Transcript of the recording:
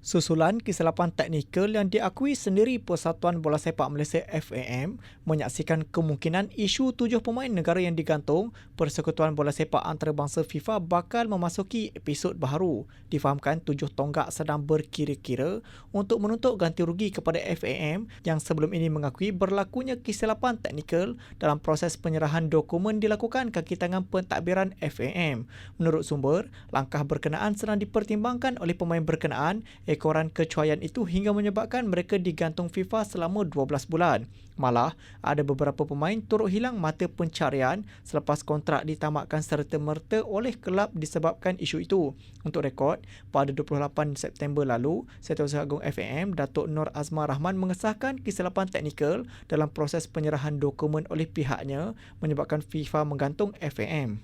Susulan kesilapan teknikal yang diakui sendiri Persatuan Bola Sepak Malaysia FAM menyaksikan kemungkinan isu tujuh pemain negara yang digantung Persekutuan Bola Sepak Antarabangsa FIFA bakal memasuki episod baharu. Difahamkan tujuh tonggak sedang berkira-kira untuk menuntut ganti rugi kepada FAM yang sebelum ini mengakui berlakunya kesilapan teknikal dalam proses penyerahan dokumen dilakukan kaki tangan pentadbiran FAM. Menurut sumber, langkah berkenaan sedang dipertimbangkan oleh pemain berkenaan ekoran kecuaian itu hingga menyebabkan mereka digantung FIFA selama 12 bulan. Malah, ada beberapa pemain turut hilang mata pencarian selepas kontrak ditamatkan serta-merta oleh kelab disebabkan isu itu. Untuk rekod, pada 28 September lalu, Setiausaha Agung FAM, Datuk Nur Azmar Rahman mengesahkan kesilapan teknikal dalam proses penyerahan dokumen oleh pihaknya menyebabkan FIFA menggantung FAM.